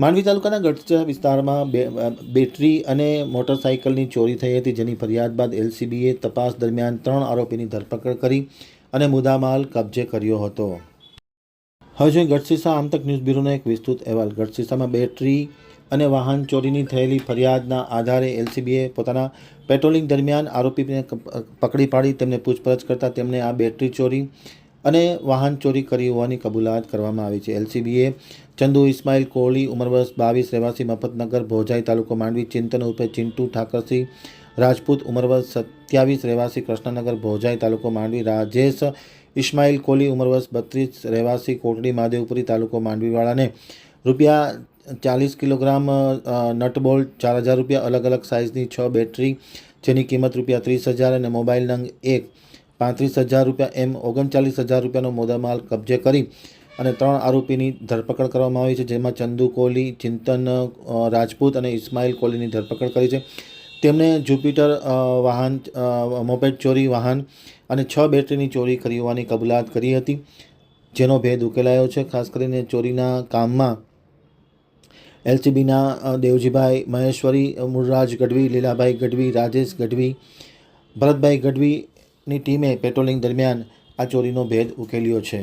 માંડવી તાલુકાના ગઢચા વિસ્તારમાં બેટરી અને મોટરસાઇકલની ચોરી થઈ હતી, જેની ફરિયાદ બાદ એલસીબીએ તપાસ દરમિયાન ત્રણ આરોપીની ધરપકડ કરી અને મુદ્દામાલ કબજે કર્યો હતો. હવે જોઈએ ગઢસીસા આમતક ન્યૂઝ બ્યુરોનો એક વિસ્તૃત અહેવાલ. ગઢસીસામાં બેટરી અને વાહન ચોરીની થયેલી ફરિયાદના આધારે એલસીબીએ પોતાના પેટ્રોલિંગ દરમિયાન આરોપીને પકડી પાડી. તેમને પૂછપરછ કરતાં તેમણે આ બેટરી ચોરી અને વાહન ચોરી કરી હોવાની કબૂલાત કરવામાં આવી છે. એલસીબીએ ચંદુ, ઇસ્માઇલ કોહલી ઉંમર વર્ષ બાવીસ, રહેવાસી મફતનગર, ભોજાઈ તાલુકો માંડવી, ચિંતન ઉર્ફે ચિંટુ ઠાકરસિંહ, રાજપૂત ઉંમર સત્યાવીસ, રહેવાસી કૃષ્ણનગર, ભોજાઈ તાલુકો માંડવી, રાજેશ, ઇસ્માઇલ કોહલી ઉંમર બત્રીસ, રહેવાસી કોટડી મહાદેવપુરી તાલુકો માંડવીવાળાને રૂપિયા ચાલીસ કિલોગ્રામ નટબોલ્ટ ચાર હજાર રૂપિયા અલગ અલગ સાઇઝની છ બેટરી, જેની કિંમત રૂપિયા ત્રીસ હજાર અને મોબાઈલ નંગ એક પાંત્રીસ હજાર રૂપિયા એમ ઓગણચાલીસ હજાર રૂપિયાનો મોદામાલ કબજે કરી અને ત્રણ આરોપીની ધરપકડ કરવામાં આવી છે, જેમાં ચંદુ કોહલી, ચિંતન રાજપૂત અને ઇસ્માઇલ કોહલીની ધરપકડ કરી છે. તેમણે જુપિટર વાહન મોપેટ ચોરી વાહન અને છ બેટરીની ચોરી કરી હોવાની કબૂલાત કરી હતી, જેનો ભેદ ઉકેલાયો છે. ખાસ કરીને ચોરીના કામમાં એલસીબીના દેવજીભાઈ મહેશ્વરી મૂળરાજ ગઢવી, લીલાભાઈ ગઢવી, રાજેશ ગઢવી, ભરતભાઈ ગઢવીની ટીમે પેટ્રોલિંગ દરમિયાન આ ચોરીનો ભેદ ઉકેલ્યો છે.